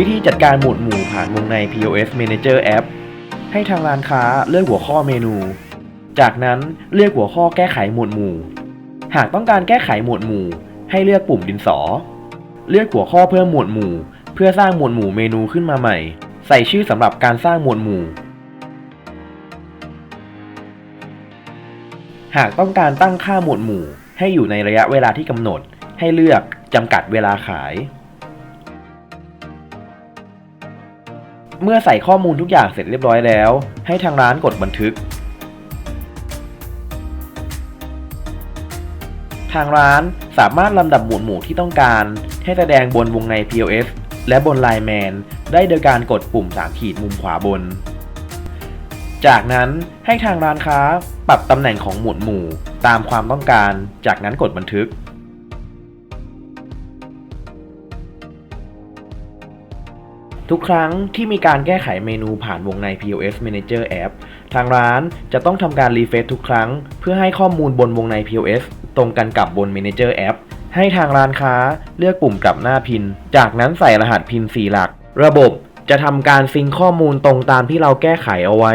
วิธีจัดการหมวดหมู่ผ่านวงใน POS Manager App ให้ทางร้านค้าเลือกหัวข้อเมนู จากนั้นเลือกหัวข้อแก้ไขหมวดหมู่ หากต้องการแก้ไขหมวดหมู่ ให้เลือกปุ่มดินสอ เลือกหัวข้อเพิ่มหมวดหมู่ เพื่อสร้างหมวดหมู่เมนูขึ้นมาใหม่ ใส่ชื่อสำหรับการสร้างหมวดหมู่ หากต้องการตั้งค่าหมวดหมู่ ให้อยู่ในระยะเวลาที่กำหนด ให้เลือกจำกัดเวลาขาย เมื่อใส่ข้อมูลทุกอย่างเสร็จเรียบร้อยแล้ว ให้ทางร้านกดบันทึก ทางร้านสามารถลำดับหมวดหมู่ที่ต้องการ ให้แสดงบนวงใน POS และบน Line Man ได้โดยการกดปุ่ม3ขีดมุมขวาบน จากนั้นให้ทางร้านค้าปรับตำแหน่งของหมวดหมู่ตามความต้องการ จากนั้นกดบันทึก ทุกครั้งที่มีการแก้ไขเมนูผ่านวงใน POS Manager App ทางร้านจะต้องทำการรีเฟซทุกครั้ง เพื่อให้ข้อมูลบนวงใน POS ตรงกันกับบน Manager App ให้ทางร้านค้าเลือกปุ่มกลับหน้าพิน จากนั้นใส่รหัสพิน 4 หลัก ระบบจะทำการซิงข้อมูลตรงตามที่เราแก้ไขเอาไว้